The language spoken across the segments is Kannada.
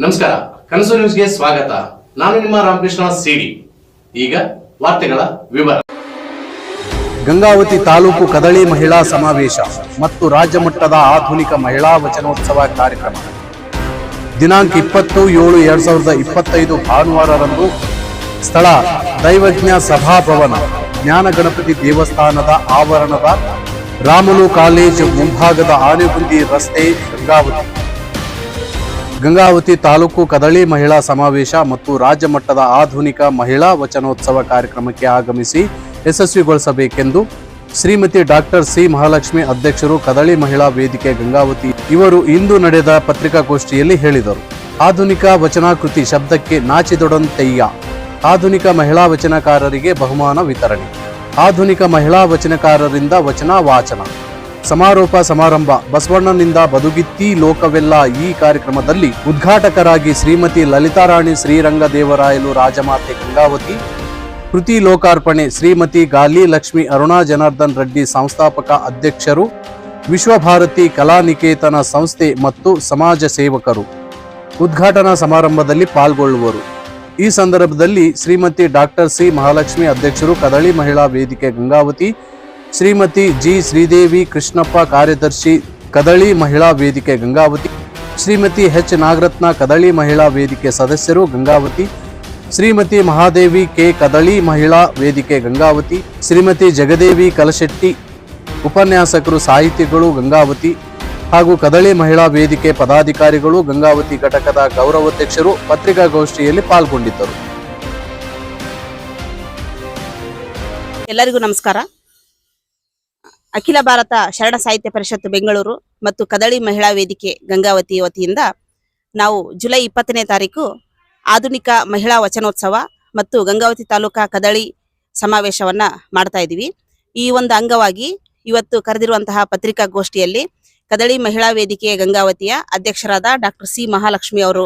ನಮಸ್ಕಾರ, ಕನಸು ನ್ಯೂಸ್ಗೆ ಸ್ವಾಗತ. ನಾನು ನಿಮ್ಮ ರಾಮಕೃಷ್ಣ ಸಿಡಿ. ಈಗ ವಾರ್ತೆಗಳ ವಿವರ. ಗಂಗಾವತಿ ತಾಲೂಕು ಕದಳಿ ಮಹಿಳಾ ಸಮಾವೇಶ ಮತ್ತು ರಾಜ್ಯ ಮಟ್ಟದ ಆಧುನಿಕ ಮಹಿಳಾ ವಚನೋತ್ಸವ ಕಾರ್ಯಕ್ರಮ. ದಿನಾಂಕ ಇಪ್ಪತ್ತು ಏಳು ಎರಡ್ ಸಾವಿರದ ಇಪ್ಪತ್ತೈದು ಭಾನುವಾರರಂದು ಸ್ಥಳ ದೈವಜ್ಞ ಸಭಾಭವನ ಜ್ಞಾನ ಗಣಪತಿ ದೇವಸ್ಥಾನದ ಆವರಣದ ರಾಮನು ಕಾಲೇಜು ಮುಂಭಾಗದ ಆನೆಗುಂದಿ ರಸ್ತೆ ಗಂಗಾವತಿ. ಗಂಗಾವತಿ ತಾಲೂಕು ಕದಳಿ ಮಹಿಳಾ ಸಮಾವೇಶ ಮತ್ತು ರಾಜ್ಯ ಮಟ್ಟದ ಆಧುನಿಕ ಮಹಿಳಾ ವಚನೋತ್ಸವ ಕಾರ್ಯಕ್ರಮಕ್ಕೆ ಆಗಮಿಸಿ ಯಶಸ್ವಿಗೊಳಿಸಬೇಕೆಂದು ಶ್ರೀಮತಿ ಡಾಕ್ಟರ್ ಸಿ ಮಹಾಲಕ್ಷ್ಮಿ ಅಧ್ಯಕ್ಷರು ಕದಳಿ ಮಹಿಳಾ ವೇದಿಕೆ ಗಂಗಾವತಿ ಇವರು ಇಂದು ನಡೆದ ಪತ್ರಿಕಾಗೋಷ್ಠಿಯಲ್ಲಿ ಹೇಳಿದರು. ಆಧುನಿಕ ವಚನಾಕೃತಿ ಶಬ್ದಕ್ಕೆ ನಾಚಿದೊಡಂತಯ್ಯ. ಆಧುನಿಕ ಮಹಿಳಾ ವಚನಕಾರರಿಗೆ ಬಹುಮಾನ ವಿತರಣೆ. ಆಧುನಿಕ ಮಹಿಳಾ ವಚನಕಾರರಿಂದ ವಚನ ವಾಚನ. ಸಮಾರೋಪ ಸಮಾರಂಭ. ಬಸವಣ್ಣನಿಂದ ಬದುಗಿತ್ತಿ ಲೋಕವೆಲ್ಲ ಈ ಕಾರ್ಯಕ್ರಮದಲ್ಲಿ ಉದ್ಘಾಟಕರಾಗಿ ಶ್ರೀಮತಿ ಲಲಿತಾರಾಣಿ ಶ್ರೀರಂಗದೇವರಾಯಲು ರಾಜಮಾತೆ ಗಂಗಾವತಿ, ಕೃತಿ ಲೋಕಾರ್ಪಣೆ ಶ್ರೀಮತಿ ಗಾಲಿ ಲಕ್ಷ್ಮಿ ಅರುಣಾ ಜನಾರ್ದನ್ ರೆಡ್ಡಿ ಸಂಸ್ಥಾಪಕ ಅಧ್ಯಕ್ಷರು, ವಿಶ್ವಭಾರತಿ ಕಲಾನಿಕೇತನ ಸಂಸ್ಥೆ ಮತ್ತು ಸಮಾಜ ಸೇವಕರು ಉದ್ಘಾಟನಾ ಸಮಾರಂಭದಲ್ಲಿ ಪಾಲ್ಗೊಳ್ಳುವರು. ಈ ಸಂದರ್ಭದಲ್ಲಿ ಶ್ರೀಮತಿ ಡಾಕ್ಟರ್ ಸಿ ಮಹಾಲಕ್ಷ್ಮಿ ಅಧ್ಯಕ್ಷರು ಕದಳಿ ಮಹಿಳಾ ವೇದಿಕೆ ಗಂಗಾವತಿ ಶ್ರೀಮತಿ ಜಿ ಶ್ರೀದೇವಿ ಕೃಷ್ಣಪ್ಪ ಕಾರ್ಯದರ್ಶಿ ಕದಳಿ ಮಹಿಳಾ ವೇದಿಕೆ ಗಂಗಾವತಿ, ಶ್ರೀಮತಿ ಎಚ್ ನಾಗರತ್ನ ಕದಳಿ ಮಹಿಳಾ ವೇದಿಕೆ ಸದಸ್ಯರು ಗಂಗಾವತಿ, ಶ್ರೀಮತಿ ಮಹಾದೇವಿ ಕೆ ಕದಳಿ ಮಹಿಳಾ ವೇದಿಕೆ ಗಂಗಾವತಿ, ಶ್ರೀಮತಿ ಜಗದೇವಿ ಕಲಶೆಟ್ಟಿ ಉಪನ್ಯಾಸಕರು ಸಾಹಿತಿಗಳು ಗಂಗಾವತಿ ಹಾಗೂ ಕದಳಿ ಮಹಿಳಾ ವೇದಿಕೆ ಪದಾಧಿಕಾರಿಗಳು ಗಂಗಾವತಿ ಘಟಕದ ಗೌರವಾಧ್ಯಕ್ಷರು ಪತ್ರಿಕಾಗೋಷ್ಠಿಯಲ್ಲಿ ಪಾಲ್ಗೊಂಡಿದ್ದರು. ಎಲ್ಲರಿಗೂ ನಮಸ್ಕಾರ. ಅಖಿಲ ಭಾರತ ಶರಣ ಸಾಹಿತ್ಯ ಪರಿಷತ್ ಬೆಂಗಳೂರು ಮತ್ತು ಕದಳಿ ಮಹಿಳಾ ವೇದಿಕೆ ಗಂಗಾವತಿ ವತಿಯಿಂದ ನಾವು ಜುಲೈ ಇಪ್ಪತ್ತನೇ ತಾರೀಕು ಆಧುನಿಕ ಮಹಿಳಾ ವಚನೋತ್ಸವ ಮತ್ತು ಗಂಗಾವತಿ ತಾಲೂಕಾ ಕದಳಿ ಸಮಾವೇಶವನ್ನ ಮಾಡ್ತಾ ಇದ್ದೀವಿ. ಈ ಒಂದು ಅಂಗವಾಗಿ ಇವತ್ತು ಕರೆದಿರುವಂತಹ ಪತ್ರಿಕಾಗೋಷ್ಠಿಯಲ್ಲಿ ಕದಳಿ ಮಹಿಳಾ ವೇದಿಕೆ ಗಂಗಾವತಿಯ ಅಧ್ಯಕ್ಷರಾದ ಡಾಕ್ಟರ್ ಸಿ ಮಹಾಲಕ್ಷ್ಮಿ ಅವರು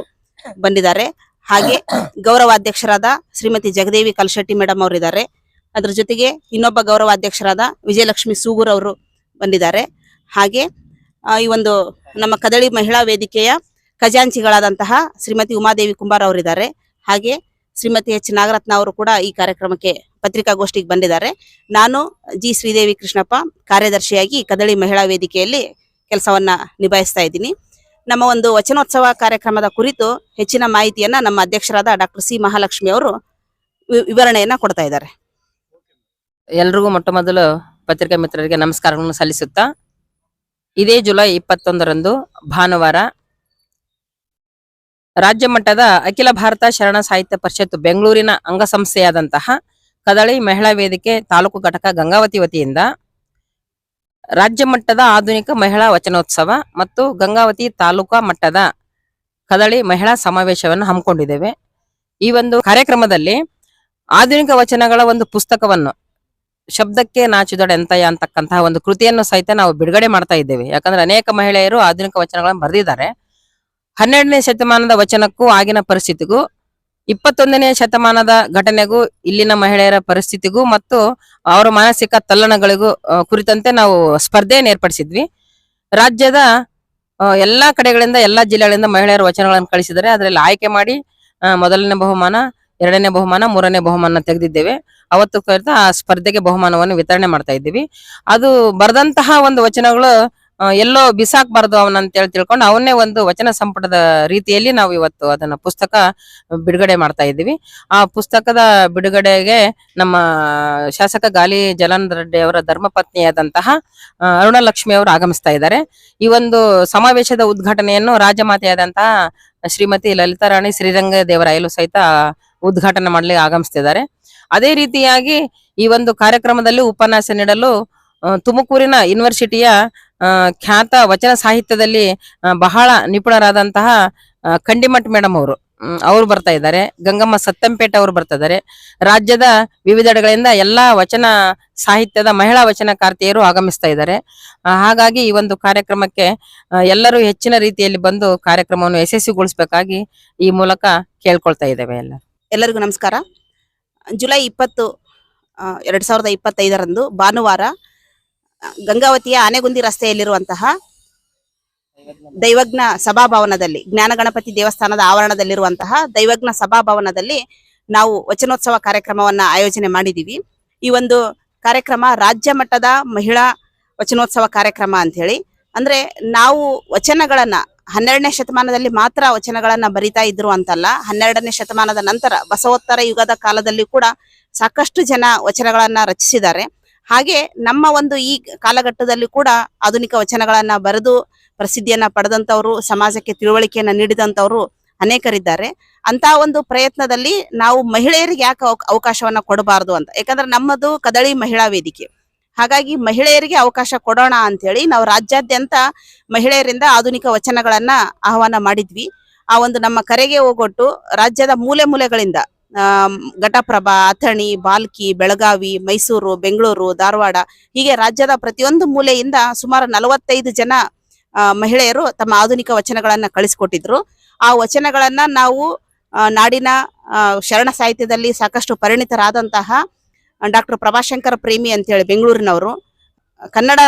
ಬಂದಿದ್ದಾರೆ. ಹಾಗೆ ಗೌರವಾಧ್ಯಕ್ಷರಾದ ಶ್ರೀಮತಿ ಜಗದೇವಿ ಕಲಶೆಟ್ಟಿ ಮೇಡಮ್ ಅವರಿದ್ದಾರೆ. ಅದ್ರ ಜೊತೆಗೆ ಇನ್ನೊಬ್ಬ ಗೌರವಾಧ್ಯಕ್ಷರಾದ ವಿಜಯಲಕ್ಷ್ಮಿ ಸೂಗೂರ್ ಅವರು ಬಂದಿದ್ದಾರೆ. ಹಾಗೆ ಈ ಒಂದು ನಮ್ಮ ಕದಳಿ ಮಹಿಳಾ ವೇದಿಕೆಯ ಖಜಾಂಚಿಗಳಾದಂತಹ ಶ್ರೀಮತಿ ಉಮಾದೇವಿ ಕುಂಬಾರ್ ಅವರಿದ್ದಾರೆ. ಹಾಗೆ, ಶ್ರೀಮತಿ ಎಚ್. ನಾಗರತ್ನ ಅವರು ಕೂಡ ಈ ಕಾರ್ಯಕ್ರಮಕ್ಕೆ ಪತ್ರಿಕಾಗೋಷ್ಠಿಗೆ ಬಂದಿದ್ದಾರೆ. ನಾನು ಜಿ. ಶ್ರೀದೇವಿ ಕೃಷ್ಣಪ್ಪ, ಕಾರ್ಯದರ್ಶಿಯಾಗಿ ಕದಳಿ ಮಹಿಳಾ ವೇದಿಕೆಯಲ್ಲಿ ಕೆಲಸವನ್ನ ನಿಭಾಯಿಸ್ತಾ ಇದ್ದೀನಿ. ನಮ್ಮ ಒಂದು ವಚನೋತ್ಸವ ಕಾರ್ಯಕ್ರಮದ ಕುರಿತು ಹೆಚ್ಚಿನ ಮಾಹಿತಿಯನ್ನ ನಮ್ಮ ಅಧ್ಯಕ್ಷರಾದ ಡಾಕ್ಟರ್ ಸಿ ಮಹಾಲಕ್ಷ್ಮಿ ಅವರು ವಿವರಣೆಯನ್ನು ವಿವರಣೆಯನ್ನ ಕೊಡ್ತಾ ಇದ್ದಾರೆ. ಎಲ್ರಿಗೂ ಮೊಟ್ಟ ಮೊದಲು ಪತ್ರಿಕಾ ಮಿತ್ರರಿಗೆ ನಮಸ್ಕಾರಗಳನ್ನು ಸಲ್ಲಿಸುತ್ತಾ ಇದೇ ಜುಲೈ ಇಪ್ಪತ್ತೊಂದರಂದು ಭಾನುವಾರ ರಾಜ್ಯ ಮಟ್ಟದ ಅಖಿಲ ಭಾರತ ಶರಣ ಸಾಹಿತ್ಯ ಪರಿಷತ್ತು ಬೆಂಗಳೂರಿನ ಅಂಗಸಂಸ್ಥೆಯಾದಂತಹ ಕದಳಿ ಮಹಿಳಾ ವೇದಿಕೆ ತಾಲೂಕು ಘಟಕ ಗಂಗಾವತಿ ವತಿಯಿಂದ ರಾಜ್ಯ ಮಟ್ಟದ ಆಧುನಿಕ ಮಹಿಳಾ ವಚನೋತ್ಸವ ಮತ್ತು ಗಂಗಾವತಿ ತಾಲೂಕಾ ಮಟ್ಟದ ಕದಳಿ ಮಹಿಳಾ ಸಮಾವೇಶವನ್ನು ಹಮ್ಮಿಕೊಂಡಿದ್ದೇವೆ. ಈ ಒಂದು ಕಾರ್ಯಕ್ರಮದಲ್ಲಿ ಆಧುನಿಕ ವಚನಗಳ ಒಂದು ಪುಸ್ತಕವನ್ನು ಶಬ್ದಕ್ಕೆ ನಾಚಿದೊಡೆ ಎಂತಯ್ಯ ಅಂತಕ್ಕಂತಹ ಒಂದು ಕೃತಿಯನ್ನು ಸಹಿತ ನಾವು ಬಿಡುಗಡೆ ಮಾಡ್ತಾ ಇದ್ದೇವೆ. ಯಾಕಂದ್ರೆ ಅನೇಕ ಮಹಿಳೆಯರು ಆಧುನಿಕ ವಚನಗಳನ್ನು ಬರೆದಿದ್ದಾರೆ. ಹನ್ನೆರಡನೇ ಶತಮಾನದ ವಚನಕ್ಕೂ ಆಗಿನ ಪರಿಸ್ಥಿತಿಗೂ, ಇಪ್ಪತ್ತೊಂದನೇ ಶತಮಾನದ ಘಟನೆಗೂ, ಇಲ್ಲಿನ ಮಹಿಳೆಯರ ಪರಿಸ್ಥಿತಿಗೂ ಮತ್ತು ಅವರ ಮಾನಸಿಕ ತಲ್ಲಣಗಳಿಗೂ ಕುರಿತಂತೆ ನಾವು ಸ್ಪರ್ಧೆಯನ್ನು ಏರ್ಪಡಿಸಿದ್ವಿ. ರಾಜ್ಯದ ಎಲ್ಲಾ ಕಡೆಗಳಿಂದ, ಎಲ್ಲಾ ಜಿಲ್ಲೆಗಳಿಂದ ಮಹಿಳೆಯರ ವಚನಗಳನ್ನು ಕಳಿಸಿದರೆ ಅದರಲ್ಲಿ ಆಯ್ಕೆ ಮಾಡಿ ಮೊದಲನೇ ಬಹುಮಾನ, ಎರಡನೇ ಬಹುಮಾನ, ಮೂರನೇ ಬಹುಮಾನ ತೆಗೆದಿದ್ದೇವೆ. ಅವತ್ತು ಕರೆದ ಆ ಸ್ಪರ್ಧೆಗೆ ಬಹುಮಾನವನ್ನು ವಿತರಣೆ ಮಾಡ್ತಾ ಇದ್ದೀವಿ. ಅದು ಬರೆದಂತಹ ಒಂದು ವಚನಗಳು ಎಲ್ಲೋ ಬಿಸಾಕ್ಬಾರ್ದು ಅವನ ಅಂತ ಹೇಳಿ ತಿಳ್ಕೊಂಡು ಅವನ್ನೇ ಒಂದು ವಚನ ಸಂಪುಟದ ರೀತಿಯಲ್ಲಿ ನಾವು ಇವತ್ತು ಅದನ್ನ ಪುಸ್ತಕ ಬಿಡುಗಡೆ ಮಾಡ್ತಾ ಇದ್ದೀವಿ. ಆ ಪುಸ್ತಕದ ಬಿಡುಗಡೆಗೆ ನಮ್ಮ ಶಾಸಕ ಗಾಲಿ ಜಲಾನಂದ ರೆಡ್ಡಿ ಅವರ ಧರ್ಮಪತ್ನಿಯಾದಂತಹ ಅರುಣಲಕ್ಷ್ಮಿ ಅವರು ಆಗಮಿಸ್ತಾ ಇದ್ದಾರೆ. ಈ ಒಂದು ಸಮಾವೇಶದ ಉದ್ಘಾಟನೆಯನ್ನು ರಾಜಮಾತೆಯಾದಂತಹ ಶ್ರೀಮತಿ ಲಲಿತಾರಾಣಿ ಶ್ರೀರಂಗ ದೇವರಾಯಲು ಸಹಿತ ಉದ್ಘಾಟನೆ ಮಾಡಲಿಕ್ಕೆ ಆಗಮಿಸ್ತಿದ್ದಾರೆ. ಅದೇ ರೀತಿಯಾಗಿ ಈ ಒಂದು ಕಾರ್ಯಕ್ರಮದಲ್ಲಿ ಉಪನ್ಯಾಸ ನೀಡಲು ತುಮಕೂರಿನ ಯೂನಿವರ್ಸಿಟಿಯ ಖ್ಯಾತ ವಚನ ಸಾಹಿತ್ಯದಲ್ಲಿ ಬಹಳ ನಿಪುಣರಾದಂತಹ ಖಂಡಿಮಠ್ ಮೇಡಮ್ ಅವರು ಅವರು ಬರ್ತಾ ಇದ್ದಾರೆ. ಗಂಗಮ್ಮ ಸತ್ತಂಪೇಟೆ ಅವರು ಬರ್ತಾ ಇದ್ದಾರೆ. ರಾಜ್ಯದ ವಿವಿಧೆಡೆಗಳಿಂದ ಎಲ್ಲಾ ವಚನ ಸಾಹಿತ್ಯದ ಮಹಿಳಾ ವಚನಕಾರ್ತಿಯರು ಆಗಮಿಸ್ತಾ ಇದ್ದಾರೆ. ಹಾಗಾಗಿ ಈ ಒಂದು ಕಾರ್ಯಕ್ರಮಕ್ಕೆ ಎಲ್ಲರೂ ಹೆಚ್ಚಿನ ರೀತಿಯಲ್ಲಿ ಬಂದು ಕಾರ್ಯಕ್ರಮವನ್ನು ಯಶಸ್ವಿಗೊಳಿಸಬೇಕಾಗಿ ಈ ಮೂಲಕ ಕೇಳ್ಕೊಳ್ತಾ ಇದ್ದೇವೆ ಎಲ್ಲ ಎಲ್ಲರಿಗೂ ನಮಸ್ಕಾರ. ಜುಲೈ ಇಪ್ಪತ್ತು ಎರಡು ಸಾವಿರದ ಇಪ್ಪತ್ತೈದರಂದು ಭಾನುವಾರ ಗಂಗಾವತಿಯ ಆನೆಗುಂದಿ ರಸ್ತೆಯಲ್ಲಿರುವಂತಹ ದೈವಜ್ಞ ಸಭಾಭವನದಲ್ಲಿ, ಜ್ಞಾನ ಗಣಪತಿ ದೇವಸ್ಥಾನದ ಆವರಣದಲ್ಲಿರುವಂತಹ ದೈವಜ್ಞ ಸಭಾಭವನದಲ್ಲಿ ನಾವು ವಚನೋತ್ಸವ ಕಾರ್ಯಕ್ರಮವನ್ನ ಆಯೋಜನೆ ಮಾಡಿದ್ದೀವಿ ಈ ಒಂದು ಕಾರ್ಯಕ್ರಮ ರಾಜ್ಯ ಮಟ್ಟದ ಮಹಿಳಾ ವಚನೋತ್ಸವ ಕಾರ್ಯಕ್ರಮ ಅಂತ ಹೇಳಿ ಅಂದ್ರೆ ನಾವು ವಚನಗಳನ್ನ ಹನ್ನೆರಡನೇ ಶತಮಾನದಲ್ಲಿ ಮಾತ್ರ ವಚನಗಳನ್ನ ಬರಿತಾ ಇದ್ರು ಅಂತಲ್ಲ, ಹನ್ನೆರಡನೇ ಶತಮಾನದ ನಂತರ ಬಸವೋತ್ತರ ಯುಗದ ಕಾಲದಲ್ಲಿ ಕೂಡ ಸಾಕಷ್ಟು ಜನ ವಚನಗಳನ್ನ ರಚಿಸಿದ್ದಾರೆ. ಹಾಗೆ ನಮ್ಮ ಒಂದು ಈ ಕಾಲಘಟ್ಟದಲ್ಲಿ ಕೂಡ ಆಧುನಿಕ ವಚನಗಳನ್ನ ಬರೆದು ಪ್ರಸಿದ್ಧಿಯನ್ನ ಪಡೆದಂತವರು ಸಮಾಜಕ್ಕೆ ತಿಳುವಳಿಕೆಯನ್ನ ನೀಡಿದಂತವರು ಅನೇಕರಿದ್ದಾರೆ. ಅಂತ ಒಂದು ಪ್ರಯತ್ನದಲ್ಲಿ ನಾವು ಮಹಿಳೆಯರಿಗೆ ಯಾಕೆ ಅವಕ- ಅವಕಾಶವನ್ನ ಕೊಡಬಾರದು ಅಂತ? ಯಾಕಂದ್ರೆ ನಮ್ಮದು ಕದಳಿ ಮಹಿಳಾ ವೇದಿಕೆ. ಹಾಗಾಗಿ ಮಹಿಳೆಯರಿಗೆ ಅವಕಾಶ ಕೊಡೋಣ ಅಂತ ಹೇಳಿ ನಾವು ರಾಜ್ಯಾದ್ಯಂತ ಮಹಿಳೆಯರಿಂದ ಆಧುನಿಕ ವಚನಗಳನ್ನ ಆಹ್ವಾನ ಮಾಡಿದ್ವಿ. ಆ ಒಂದು ನಮ್ಮ ಕರೆಗೆ ಹೋಗೊಟ್ಟು ರಾಜ್ಯದ ಮೂಲೆ ಮೂಲೆಗಳಿಂದ ಘಟಪ್ರಭಾ, ಅಥಣಿ, ಬಾಲ್ಕಿ, ಬೆಳಗಾವಿ, ಮೈಸೂರು, ಬೆಂಗಳೂರು, ಧಾರವಾಡ ಹೀಗೆ ರಾಜ್ಯದ ಪ್ರತಿಯೊಂದು ಮೂಲೆಯಿಂದ ಸುಮಾರು ನಲವತ್ತೈದು ಜನ ಮಹಿಳೆಯರು ತಮ್ಮ ಆಧುನಿಕ ವಚನಗಳನ್ನ ಕಳಿಸ್ಕೊಟ್ಟಿದ್ರು. ಆ ವಚನಗಳನ್ನ ನಾವು ನಾಡಿನ ಶರಣ ಸಾಹಿತ್ಯದಲ್ಲಿ ಸಾಕಷ್ಟು ಪರಿಣಿತರಾದಂತಹ ಡಾಕ್ಟರ್ ಪ್ರಭಾಶಂಕರ ಪ್ರೇಮಿ ಅಂತೇಳಿ ಬೆಂಗಳೂರಿನವರು ಕನ್ನಡ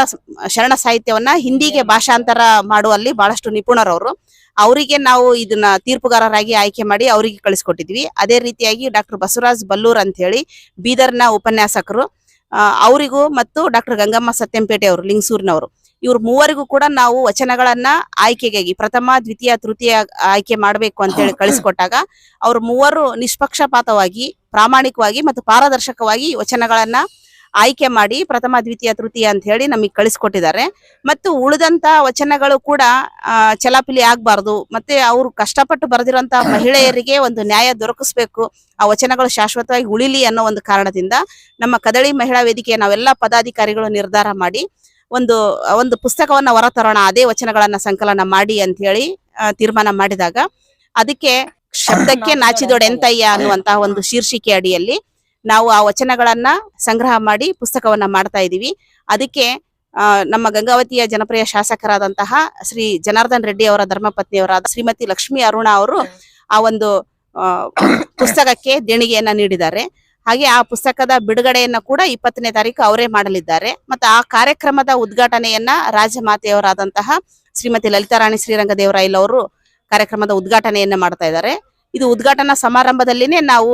ಶರಣ ಸಾಹಿತ್ಯವನ್ನ ಹಿಂದಿಗೆ ಭಾಷಾಂತರ ಮಾಡುವಲ್ಲಿ ಬಹಳಷ್ಟು ನಿಪುಣರವರು. ಅವರಿಗೆ ನಾವು ಇದನ್ನ ತೀರ್ಪುಗಾರರಾಗಿ ಆಯ್ಕೆ ಮಾಡಿ ಅವರಿಗೆ ಕಳಿಸ್ಕೊಟ್ಟಿದ್ವಿ. ಅದೇ ರೀತಿಯಾಗಿ ಡಾಕ್ಟರ್ ಬಸವರಾಜ್ ಬಲ್ಲೂರ್ ಅಂತ ಹೇಳಿ ಬೀದರ್ನ ಉಪನ್ಯಾಸಕರು. ಅವರಿಗೂ ಮತ್ತು ಡಾಕ್ಟರ್ ಗಂಗಮ್ಮ ಸತ್ಯಂಪೇಟೆ ಅವರು ಲಿಂಗಸೂರಿನವರು. ಇವ್ರ ಮೂವರಿಗೂ ಕೂಡ ನಾವು ವಚನಗಳನ್ನ ಆಯ್ಕೆಗಾಗಿ ಪ್ರಥಮ, ದ್ವಿತೀಯ, ತೃತೀಯ ಆಯ್ಕೆ ಮಾಡಬೇಕು ಅಂತ ಹೇಳಿ ಕಳಿಸ್ಕೊಟ್ಟಾಗ ಅವ್ರ ಮೂವರು ನಿಷ್ಪಕ್ಷಪಾತವಾಗಿ, ಪ್ರಾಮಾಣಿಕವಾಗಿ ಮತ್ತು ಪಾರದರ್ಶಕವಾಗಿ ವಚನಗಳನ್ನ ಆಯ್ಕೆ ಮಾಡಿ ಪ್ರಥಮ, ದ್ವಿತೀಯ, ತೃತೀಯ ಅಂತ ಹೇಳಿ ನಮಗೆ ಕಳಿಸ್ಕೊಟ್ಟಿದ್ದಾರೆ. ಮತ್ತು ಉಳಿದಂತ ವಚನಗಳು ಕೂಡ ಚಲಾಪಿಲಿ ಆಗ್ಬಾರ್ದು. ಮತ್ತೆ ಅವ್ರು ಕಷ್ಟಪಟ್ಟು ಬರೆದಿರುವಂತ ಮಹಿಳೆಯರಿಗೆ ಒಂದು ನ್ಯಾಯ ದೊರಕಿಸ್ಬೇಕು. ಆ ವಚನಗಳು ಶಾಶ್ವತವಾಗಿ ಉಳಿಲಿ ಅನ್ನೋ ಒಂದು ಕಾರಣದಿಂದ ನಮ್ಮ ಕದಳಿ ಮಹಿಳಾ ವೇದಿಕೆಯ ನಾವೆಲ್ಲ ಪದಾಧಿಕಾರಿಗಳು ನಿರ್ಧಾರ ಮಾಡಿ ಒಂದು ಒಂದು ಪುಸ್ತಕವನ್ನ ಹೊರತರೋಣ ಅದೇ ವಚನಗಳನ್ನ ಸಂಕಲನ ಮಾಡಿ ಅಂತ ಹೇಳಿ ತೀರ್ಮಾನ ಮಾಡಿದಾಗ ಅದಕ್ಕೆ ಶಬ್ದಕ್ಕೆ ನಾಚಿದೊಡೆಂತಯ್ಯ ಅನ್ನುವಂತಹ ಒಂದು ಶೀರ್ಷಿಕೆ ಅಡಿಯಲ್ಲಿ ನಾವು ಆ ವಚನಗಳನ್ನ ಸಂಗ್ರಹ ಮಾಡಿ ಪುಸ್ತಕವನ್ನ ಮಾಡ್ತಾ ಇದೀವಿ ಅದಕ್ಕೆ ನಮ್ಮ ಗಂಗಾವತಿಯ ಜನಪ್ರಿಯ ಶಾಸಕರಾದಂತಹ ಶ್ರೀ ಜನಾರ್ದನ್ ರೆಡ್ಡಿ ಅವರ ಧರ್ಮಪತ್ನಿಯವರಾದ ಶ್ರೀಮತಿ ಲಕ್ಷ್ಮಿ ಅರುಣ ಅವರು ಆ ಒಂದು ಪುಸ್ತಕಕ್ಕೆ ದೇಣಿಗೆಯನ್ನ ನೀಡಿದ್ದಾರೆ. ಹಾಗೆ ಆ ಪುಸ್ತಕದ ಬಿಡುಗಡೆಯನ್ನ ಕೂಡ ಇಪ್ಪತ್ತನೇ ತಾರೀಕು ಅವರೇ ಮಾಡಲಿದ್ದಾರೆ. ಮತ್ತೆ ಆ ಕಾರ್ಯಕ್ರಮದ ಉದ್ಘಾಟನೆಯನ್ನ ರಾಜಮಾತೆಯವರಾದಂತಹ ಶ್ರೀಮತಿ ಲಲಿತಾರಾಣಿ ಶ್ರೀರಂಗದೇವರಾಯಲ್ ಅವರು ಕಾರ್ಯಕ್ರಮದ ಉದ್ಘಾಟನೆಯನ್ನ ಮಾಡ್ತಾ ಇದ್ದಾರೆ. ಇದು ಉದ್ಘಾಟನಾ ಸಮಾರಂಭದಲ್ಲಿನೇ ನಾವು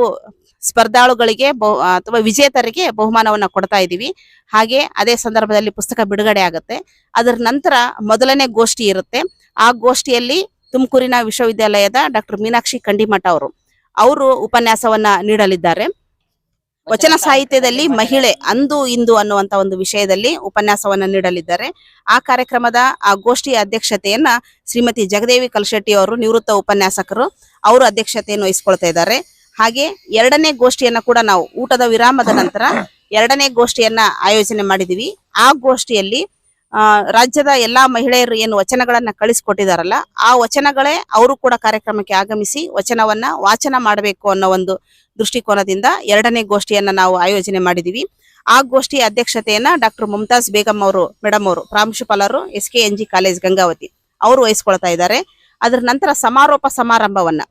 ಸ್ಪರ್ಧಾಳುಗಳಿಗೆ ಅಥವಾ ವಿಜೇತರಿಗೆ ಬಹುಮಾನವನ್ನ ಕೊಡ್ತಾ ಇದ್ದೀವಿ. ಹಾಗೆ ಅದೇ ಸಂದರ್ಭದಲ್ಲಿ ಪುಸ್ತಕ ಬಿಡುಗಡೆ ಆಗುತ್ತೆ. ಅದರ ನಂತರ ಮೊದಲನೇ ಗೋಷ್ಠಿ ಇರುತ್ತೆ. ಆ ಗೋಷ್ಠಿಯಲ್ಲಿ ತುಮಕೂರಿನ ವಿಶ್ವವಿದ್ಯಾಲಯದ ಡಾಕ್ಟರ್ ಮೀನಾಕ್ಷಿ ಕಂಡಿಮಠ ಅವರು ಅವರು ಉಪನ್ಯಾಸವನ್ನ ನೀಡಲಿದ್ದಾರೆ. ವಚನ ಸಾಹಿತ್ಯದಲ್ಲಿ ಮಹಿಳೆ ಅಂದು ಇಂದು ಅನ್ನುವಂತ ಒಂದು ವಿಷಯದಲ್ಲಿ ಉಪನ್ಯಾಸವನ್ನ ನೀಡಲಿದ್ದಾರೆ. ಆ ಕಾರ್ಯಕ್ರಮದ ಆ ಗೋಷ್ಠಿಯ ಅಧ್ಯಕ್ಷತೆಯನ್ನ ಶ್ರೀಮತಿ ಜಗದೇವಿ ಕಲ್ಶೆಟ್ಟಿ ಅವರು ನಿವೃತ್ತ ಉಪನ್ಯಾಸಕರು ಅವರು ಅಧ್ಯಕ್ಷತೆಯನ್ನು ವಹಿಸಿಕೊಳ್ತಾ ಇದ್ದಾರೆ. ಹಾಗೆ ಎರಡನೇ ಗೋಷ್ಠಿಯನ್ನ ಕೂಡ ನಾವು ಊಟದ ವಿರಾಮದ ನಂತರ ಎರಡನೇ ಗೋಷ್ಠಿಯನ್ನ ಆಯೋಜನೆ ಮಾಡಿದೀವಿ. ಆ ಗೋಷ್ಠಿಯಲ್ಲಿ ರಾಜ್ಯದ ಎಲ್ಲಾ ಮಹಿಳೆಯರು ಏನು ವಚನಗಳನ್ನ ಕಳಿಸ್ಕೊಟ್ಟಿದಾರಲ್ಲ ಆ ವಚನಗಳೇ ಅವರು ಕೂಡ ಕಾರ್ಯಕ್ರಮಕ್ಕೆ ಆಗಮಿಸಿ ವಚನವನ್ನ ವಾಚನ ಮಾಡಬೇಕು ಅನ್ನೋ ಒಂದು ದೃಷ್ಟಿಕೋನದಿಂದ ಎರಡನೇ ಗೋಷ್ಠಿಯನ್ನ ನಾವು ಆಯೋಜನೆ ಮಾಡಿದೀವಿ. ಆ ಗೋಷ್ಠಿಯ ಅಧ್ಯಕ್ಷತೆಯನ್ನ ಡಾಕ್ಟರ್ ಮುಮ್ತಾಜ್ ಬೇಗಂ ಅವರು ಮೇಡಮ್ ಅವರು ಪ್ರಾಂಶುಪಾಲರು S K N G college Gangavathi ಅವರು ವಹಿಸ್ಕೊಳ್ತಾ ಇದ್ದಾರೆ. ಅದರ ನಂತರ ಸಮಾರೋಪ ಸಮಾರಂಭವನ್ನ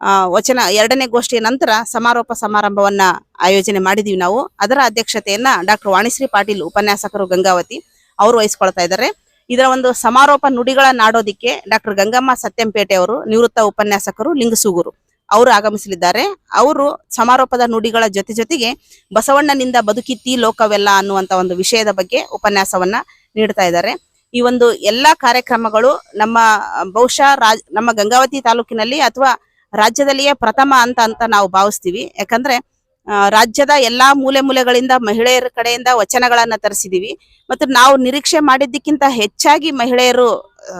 ಆ, ವಚನ ಎರಡನೇ ಗೋಷ್ಠಿಯ ನಂತರ ಸಮಾರೋಪ ಸಮಾರಂಭವನ್ನ ಆಯೋಜನೆ ಮಾಡಿದೀವಿ ನಾವು. ಅದರ ಅಧ್ಯಕ್ಷತೆಯನ್ನ ಡಾಕ್ಟರ್ ವಾಣಿಶ್ರೀ ಪಾಟೀಲ್ ಉಪನ್ಯಾಸಕರು ಗಂಗಾವತಿ ಅವರು ವಹಿಸ್ಕೊಳ್ತಾ ಇದ್ದಾರೆ ಇದರ ಒಂದು ಸಮಾರೋಪ ನುಡಿಗಳನ್ನಾಡೋದಿಕ್ಕೆ ಡಾಕ್ಟರ್ ಗಂಗಮ್ಮ ಸತ್ಯಂಪೇಟೆ ಅವರು ನಿವೃತ್ತ ಉಪನ್ಯಾಸಕರು ಲಿಂಗಸೂಗುರು. ಅವರು ಆಗಮಿಸಲಿದ್ದಾರೆ. ಅವರು ಸಮಾರೋಪದ ನುಡಿಗಳ ಜೊತೆ ಜೊತೆಗೆ ಬಸವಣ್ಣನಿಂದ ಬದುಕಿತ್ತಿ ಲೋಕವೆಲ್ಲ ಅನ್ನುವಂತ ಒಂದು ವಿಷಯದ ಬಗ್ಗೆ ಉಪನ್ಯಾಸವನ್ನ ನೀಡ್ತಾ ಇದ್ದಾರೆ. ಈ ಒಂದು ಎಲ್ಲಾ ಕಾರ್ಯಕ್ರಮಗಳು ನಮ್ಮ ಬಹುಶಃ ರಾಜ್, ನಮ್ಮ ಗಂಗಾವತಿ ತಾಲೂಕಿನಲ್ಲಿ ಅಥವಾ ರಾಜ್ಯದಲ್ಲಿಯೇ ಪ್ರಥಮ ಅಂತ ಅಂತ ನಾವು ಭಾವಿಸ್ತೀವಿ. ಯಾಕಂದ್ರೆ ರಾಜ್ಯದ ಎಲ್ಲಾ ಮೂಲೆ ಮೂಲೆಗಳಿಂದ ಮಹಿಳೆಯರ ಕಡೆಯಿಂದ ವಚನಗಳನ್ನ ತರಿಸಿದೀವಿ. ಮತ್ತು ನಾವು ನಿರೀಕ್ಷೆ ಮಾಡಿದ್ದಕ್ಕಿಂತ ಹೆಚ್ಚಾಗಿ ಮಹಿಳೆಯರು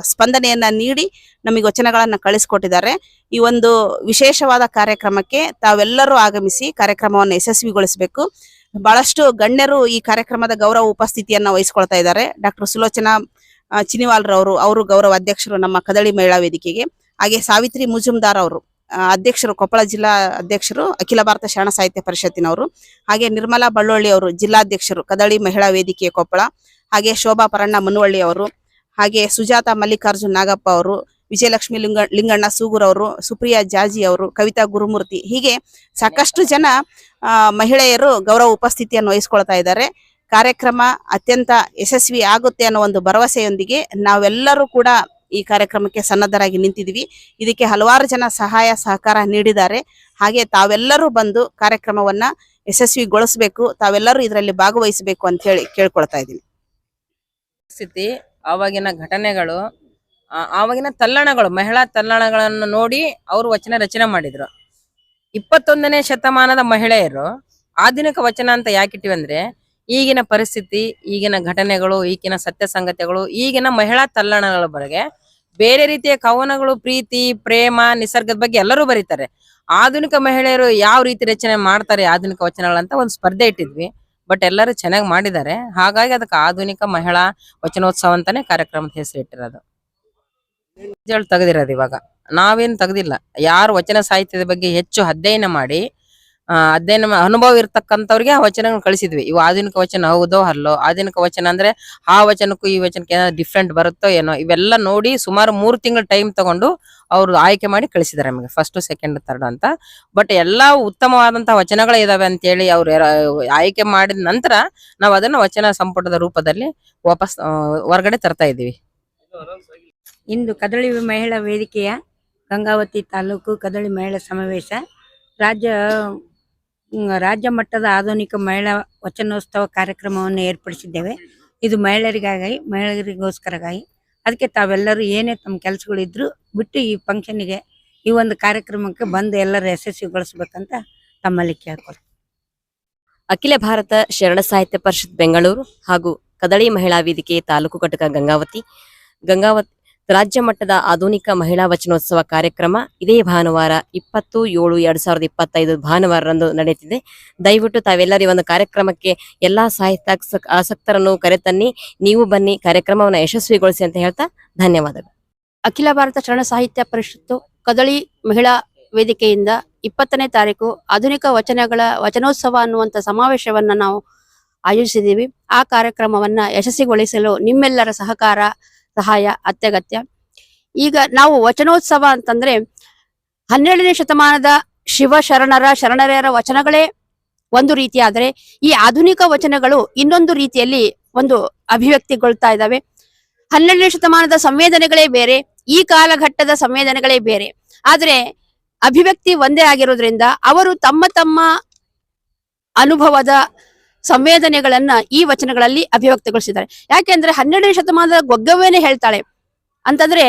ಸ್ಪಂದನೆಯನ್ನ ನೀಡಿ ನಮಗೆ ವಚನಗಳನ್ನ ಕಳಿಸ್ಕೊಟ್ಟಿದ್ದಾರೆ. ಈ ಒಂದು ವಿಶೇಷವಾದ ಕಾರ್ಯಕ್ರಮಕ್ಕೆ ತಾವೆಲ್ಲರೂ ಆಗಮಿಸಿ ಕಾರ್ಯಕ್ರಮವನ್ನು ಯಶಸ್ವಿಗೊಳಿಸಬೇಕು. ಬಹಳಷ್ಟು ಗಣ್ಯರು ಈ ಕಾರ್ಯಕ್ರಮದ ಗೌರವ ಉಪಸ್ಥಿತಿಯನ್ನ ವಹಿಸ್ಕೊಳ್ತಾ ಇದ್ದಾರೆ. ಡಾಕ್ಟರ್ ಸುಲೋಚನಾ ಚಿನಿವಾಲ್ರವರು ಅವರು ಗೌರವ ಅಧ್ಯಕ್ಷರು ನಮ್ಮ ಕದಳಿ ಮಹಿಳಾ ವೇದಿಕೆಗೆ. ಹಾಗೆ ಸಾವಿತ್ರಿ ಮುಜುಮ್ದಾರ್ ಅವರು. ಅಧ್ಯಕ್ಷರು, ಕೊಪ್ಪಳ ಜಿಲ್ಲಾ ಅಧ್ಯಕ್ಷರು ಅಖಿಲ ಭಾರತ ಶರಣ ಸಾಹಿತ್ಯ ಪರಿಷತ್ತಿನವರು, ಹಾಗೆ ನಿರ್ಮಲಾ ಬಳ್ಳೊಳ್ಳಿ ಅವರು ಜಿಲ್ಲಾಧ್ಯಕ್ಷರು, ಕದಳಿ ಮಹಿಳಾ ವೇದಿಕೆ ಕೊಪ್ಪಳ, ಹಾಗೆ ಶೋಭಾ ಪರಣ್ಣ ಮುನವಳ್ಳಿ ಅವರು, ಹಾಗೆ ಸುಜಾತ ಮಲ್ಲಿಕಾರ್ಜುನ್ ನಾಗಪ್ಪ ಅವರು, ವಿಜಯಲಕ್ಷ್ಮಿ ಲಿಂಗ, ಲಿಂಗಣ್ಣ ಸೂಗೂರ್ ಅವರು, ಸುಪ್ರಿಯಾ ಜಾಜಿ ಅವರು, ಕವಿತಾ ಗುರುಮೂರ್ತಿ, ಹೀಗೆ ಸಾಕಷ್ಟು ಜನ ಮಹಿಳೆಯರು ಗೌರವ ಉಪಸ್ಥಿತಿಯನ್ನು ವಹಿಸ್ಕೊಳ್ತಾ ಇದ್ದಾರೆ. ಕಾರ್ಯಕ್ರಮ ಅತ್ಯಂತ ಯಶಸ್ವಿ ಆಗುತ್ತೆ ಅನ್ನೋ ಒಂದು ಭರವಸೆಯೊಂದಿಗೆ ನಾವೆಲ್ಲರೂ ಕೂಡ ಈ ಕಾರ್ಯಕ್ರಮಕ್ಕೆ ಸನ್ನದ್ಧರಾಗಿ ನಿಂತಿದ್ವಿ ಇದಕ್ಕೆ ಹಲವಾರು ಜನ ಸಹಾಯ, ಸಹಕಾರ ನೀಡಿದ್ದಾರೆ. ಹಾಗೆ ತಾವೆಲ್ಲರೂ ಬಂದು ಕಾರ್ಯಕ್ರಮವನ್ನ ಯಶಸ್ವಿಗೊಳಿಸಬೇಕು, ತಾವೆಲ್ಲರೂ ಇದರಲ್ಲಿ ಭಾಗವಹಿಸಬೇಕು ಅಂತ ಹೇಳಿ ಕೇಳ್ಕೊಳ್ತಾ ಇದ್ದೀನಿ. ಸ್ಥಿತಿ ಆವಾಗಿನ ಘಟನೆಗಳು ಆವಾಗಿನ ತಲ್ಲಣಗಳು, ಮಹಿಳಾ ತಲ್ಲಣಗಳನ್ನು ನೋಡಿ ಅವರು ವಚನ ರಚನೆ ಮಾಡಿದ್ರು. ಇಪ್ಪತ್ತೊಂದನೇ ಶತಮಾನದ ಮಹಿಳೆಯರು ಆಧುನಿಕ ವಚನ ಅಂತ ಯಾಕಿಟ್ಟಿವಿ ಅಂದ್ರೆ, ಈಗಿನ ಪರಿಸ್ಥಿತಿ, ಈಗಿನ ಘಟನೆಗಳು, ಈಗಿನ ಸತ್ಯ ಸಂಗತಿಗಳು, ಈಗಿನ ಮಹಿಳಾ ತಲ್ಲಣಗಳ ಬಗ್ಗೆ ಬೇರೆ ರೀತಿಯ ಕವನಗಳು, ಪ್ರೀತಿ, ಪ್ರೇಮ, ನಿಸರ್ಗದ ಬಗ್ಗೆ ಎಲ್ಲರೂ ಬರೀತಾರೆ. ಆಧುನಿಕ ಮಹಿಳೆಯರು ಯಾವ ರೀತಿ ರಚನೆ ಮಾಡ್ತಾರೆ ಆಧುನಿಕ ವಚನಗಳಂತ ಒಂದು ಸ್ಪರ್ಧೆ ಇಟ್ಟಿದ್ವಿ. ಬಟ್ ಎಲ್ಲರೂ ಚೆನ್ನಾಗಿ ಮಾಡಿದ್ದಾರೆ. ಹಾಗಾಗಿ ಅದಕ್ಕೆ ಆಧುನಿಕ ಮಹಿಳಾ ವಚನೋತ್ಸವ ಅಂತಾನೆ ಕಾರ್ಯಕ್ರಮದ ಹೆಸರು ಇಟ್ಟಿರೋದು. ತೆಗೆದಿರೋದು ಇವಾಗ. ನಾವೇನು ತೆಗೆದಿಲ್ಲ. ಯಾರು ವಚನ ಸಾಹಿತ್ಯದ ಬಗ್ಗೆ ಹೆಚ್ಚು ಅಧ್ಯಯನ ಮಾಡಿ ಆ, ಅಧ್ಯಯನ ಅನುಭವ ಇರ್ತಕ್ಕಂಥವ್ರಿಗೆ ಆ ವಚನಗಳನ್ನ ಕಳಿಸಿದ್ವಿ. ಇವು ಆಧುನಿಕ ವಚನ ಹೌದೋ ಅಲ್ಲೋ ಆಧುನಿಕ ವಚನ ಅಂದ್ರೆ ಆ ವಚನಕ್ಕೂ ಈ ವಚನಕ್ಕೆ ಏನಾದ್ರು ಡಿಫ್ರೆಂಟ್ ಬರುತ್ತೋ ಏನೋ ಇವೆಲ್ಲ ನೋಡಿ ಸುಮಾರು ಮೂರು ತಿಂಗಳ ಟೈಮ್ ತಗೊಂಡು ಅವರು ಆಯ್ಕೆ ಮಾಡಿ ಕಳಿಸಿದ್ದಾರೆ ನಮಗೆ ಫಸ್ಟ್ ಸೆಕೆಂಡ್ ಥರ್ಡ್ ಅಂತ. ಬಟ್ ಎಲ್ಲಾ ಉತ್ತಮವಾದಂತಹ ವಚನಗಳೇ ಇದಾವೆ ಅಂತ ಹೇಳಿ ಅವ್ರು ಆಯ್ಕೆ ಮಾಡಿದ ನಂತರ ನಾವು ಅದನ್ನ ವಚನ ಸಂಪುಟದ ರೂಪದಲ್ಲಿ ವಾಪಸ್ ಹೊರಗಡೆ ತರ್ತಾ ಇದೀವಿ ಇಂದು ಕದಳಿ ಮಹಿಳಾ ವೇದಿಕೆಯ ಗಂಗಾವತಿ ತಾಲೂಕು ಕದಳಿ ಮಹಿಳಾ ಸಮಾವೇಶ. ರಾಜ್ಯ ರಾಜ್ಯ ಮಟ್ಟದ ಆಧುನಿಕ ಮಹಿಳಾ ವಚನೋತ್ಸವ ಕಾರ್ಯಕ್ರಮವನ್ನು ಏರ್ಪಡಿಸಿದ್ದೇವೆ. ಇದು ಮಹಿಳೆಯರಿಗಾಗಿ ಮಹಿಳೆಯರಿಗೋಸ್ಕರಗಾಗಿ ಅದಕ್ಕೆ ತಾವೆಲ್ಲರೂ ಏನೇ ತಮ್ಮ ಕೆಲಸಗಳಿದ್ರು ಬಿಟ್ಟು ಈ ಫಂಕ್ಷನ್ಗೆ, ಈ ಒಂದು ಕಾರ್ಯಕ್ರಮಕ್ಕೆ ಬಂದು ಎಲ್ಲರೂ ಯಶಸ್ವಿಗೊಳಿಸ್ಬೇಕಂತ ತಮ್ಮಲ್ಲಿ ಕೇಳ್ಕೊಳ್ತೀವಿ ಅಖಿಲ ಭಾರತ ಶರಣ ಸಾಹಿತ್ಯ ಪರಿಷತ್ ಬೆಂಗಳೂರು ಹಾಗೂ ಕದಳಿ ಮಹಿಳಾ ವೇದಿಕೆ ತಾಲೂಕು ಘಟಕ ಗಂಗಾವತಿ. ಗಂಗಾವತಿ ರಾಜ್ಯ ಮಟ್ಟದ ಆಧುನಿಕ ಮಹಿಳಾ ವಚನೋತ್ಸವ ಕಾರ್ಯಕ್ರಮ ಇದೇ ಭಾನುವಾರ ಇಪ್ಪತ್ತು ಏಳು ಎರಡ್ ಸಾವಿರದ ಇಪ್ಪತ್ತೈದು ಭಾನುವಾರರಂದು ನಡೆಯುತ್ತಿದೆ. ದಯವಿಟ್ಟು ತಾವೆಲ್ಲರೂ ಒಂದು ಕಾರ್ಯಕ್ರಮಕ್ಕೆ ಎಲ್ಲಾ ಸಾಹಿತ್ಯ ಆಸಕ್ತರನ್ನು ಕರೆತನ್ನಿ. ನೀವು ಬನ್ನಿ, ಕಾರ್ಯಕ್ರಮವನ್ನು ಯಶಸ್ವಿಗೊಳಿಸಿ ಅಂತ ಹೇಳ್ತಾ ಧನ್ಯವಾದಗಳು. ಅಖಿಲ ಭಾರತ ಶರಣ ಸಾಹಿತ್ಯ ಪರಿಷತ್ತು ಕದಳಿ ಮಹಿಳಾ ವೇದಿಕೆಯಿಂದ ಇಪ್ಪತ್ತನೇ ತಾರೀಕು ಆಧುನಿಕ ವಚನಗಳ ವಚನೋತ್ಸವ ಅನ್ನುವಂಥ ಸಮಾವೇಶವನ್ನು ನಾವು ಆಯೋಜಿಸಿದ್ದೀವಿ. ಆ ಕಾರ್ಯಕ್ರಮವನ್ನ ಯಶಸ್ವಿಗೊಳಿಸಲು ನಿಮ್ಮೆಲ್ಲರ ಸಹಕಾರ ಸಹಾಯ ಅತ್ಯಗತ್ಯ. ಈಗ ನಾವು ವಚನೋತ್ಸವ ಅಂತಂದ್ರೆ ಹನ್ನೆರಡನೇ ಶತಮಾನದ ಶಿವ ಶರಣರ ಶರಣರ ವಚನಗಳೇ ಒಂದು ರೀತಿಯಾದರೆ ಈ ಆಧುನಿಕ ವಚನಗಳು ಇನ್ನೊಂದು ರೀತಿಯಲ್ಲಿ ಒಂದು ಅಭಿವ್ಯಕ್ತಿಗೊಳ್ತಾ ಇದ್ದಾವೆ. ಹನ್ನೆರಡನೇ ಶತಮಾನದ ಸಂವೇದನೆಗಳೇ ಬೇರೆ, ಈ ಕಾಲಘಟ್ಟದ ಸಂವೇದನೆಗಳೇ ಬೇರೆ. ಆದರೆ ಅಭಿವ್ಯಕ್ತಿ ಒಂದೇ ಆಗಿರೋದ್ರಿಂದ ಅವರು ತಮ್ಮ ತಮ್ಮ ಅನುಭವದ ಸಂವೇದನೆಗಳನ್ನ ಈ ವಚನಗಳಲ್ಲಿ ಅಭಿವ್ಯಕ್ತಗೊಳಿಸಿದ್ದಾರೆ. ಯಾಕೆಂದ್ರೆ ಹನ್ನೆರಡನೇ ಶತಮಾನದ ಗೊಗ್ಗವೇನೆ ಹೇಳ್ತಾಳೆ. ಅಂತಂದ್ರೆ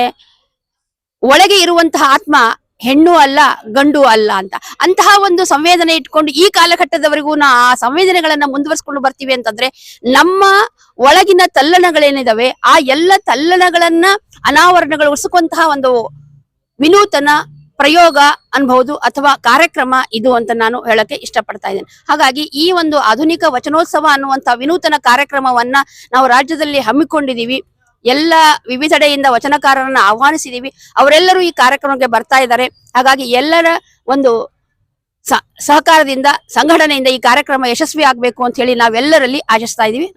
ಒಳಗೆ ಇರುವಂತಹ ಆತ್ಮ ಹೆಣ್ಣು ಅಲ್ಲ, ಗಂಡು ಅಲ್ಲ ಅಂತ. ಅಂತಹ ಒಂದು ಸಂವೇದನೆ ಇಟ್ಕೊಂಡು ಈ ಕಾಲಘಟ್ಟದವರೆಗೂ ನಾ ಆ ಸಂವೇದನೆಗಳನ್ನ ಮುಂದುವರಿಸ್ಕೊಂಡು ಬರ್ತೀವಿ ಅಂತಂದ್ರೆ ನಮ್ಮ ಒಳಗಿನ ತಲ್ಲಣಗಳೇನಿದಾವೆ, ಆ ಎಲ್ಲ ತಲ್ಲಣಗಳನ್ನ ಅನಾವರಣಗೊಳಿಸುವಂತಹ ಒಂದು ವಿನೂತನ ಪ್ರಯೋಗ ಅನ್ಬಹುದು ಅಥವಾ ಕಾರ್ಯಕ್ರಮ ಇದು ಅಂತ ನಾನು ಹೇಳಕ್ಕೆ ಇಷ್ಟಪಡ್ತಾ ಇದ್ದೇನೆ. ಹಾಗಾಗಿ ಈ ಒಂದು ಆಧುನಿಕ ವಚನೋತ್ಸವ ಅನ್ನುವಂತ ವಿನೂತನ ಕಾರ್ಯಕ್ರಮವನ್ನ ನಾವು ರಾಜ್ಯದಲ್ಲಿ ಹಮ್ಮಿಕೊಂಡಿದೀವಿ ಎಲ್ಲ ವಿವಿಧೆಡೆಯಿಂದ ವಚನಕಾರರನ್ನ ಆಹ್ವಾನಿಸಿದೀವಿ ಅವರೆಲ್ಲರೂ ಈ ಕಾರ್ಯಕ್ರಮಕ್ಕೆ ಬರ್ತಾ ಇದ್ದಾರೆ. ಹಾಗಾಗಿ ಎಲ್ಲರ ಒಂದು ಸಹಕಾರದಿಂದ, ಸಂಘಟನೆಯಿಂದ ಈ ಕಾರ್ಯಕ್ರಮ ಯಶಸ್ವಿ ಆಗ್ಬೇಕು ಅಂತ ಹೇಳಿ ನಾವೆಲ್ಲರಲ್ಲಿ ಆಶಿಸ್ತಾ ಇದೀವಿ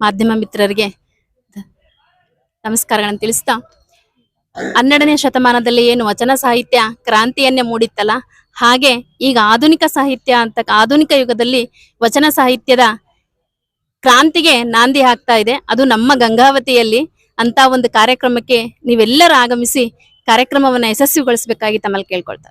ಮಾಧ್ಯಮ ಮಿತ್ರರಿಗೆ ನಮಸ್ಕಾರಗಳನ್ನು ತಿಳಿಸ್ತಾ ಹನ್ನೆರಡನೇ ಶತಮಾನದಲ್ಲಿ ಏನು ವಚನ ಸಾಹಿತ್ಯ ಕ್ರಾಂತಿಯನ್ನೇ ಮೂಡಿತ್ತಲ್ಲ? ಹಾಗೆ ಈಗ ಆಧುನಿಕ ಸಾಹಿತ್ಯ ಅಂತ ಆಧುನಿಕ ಯುಗದಲ್ಲಿ ವಚನ ಸಾಹಿತ್ಯದ ಕ್ರಾಂತಿಗೆ ನಾಂದಿ ಆಗ್ತಾ ಇದೆ. ಅದು ನಮ್ಮ ಗಂಗಾವತಿಯಲ್ಲಿ ಅಂತ ಒಂದು ಕಾರ್ಯಕ್ರಮಕ್ಕೆ ನೀವೆಲ್ಲರೂ ಆಗಮಿಸಿ ಕಾರ್ಯಕ್ರಮವನ್ನ ಯಶಸ್ವಿಗೊಳಿಸಬೇಕಾಗಿ ತಮ್ಮಲ್ಲಿ ಕೇಳ್ಕೊಳ್ತಾ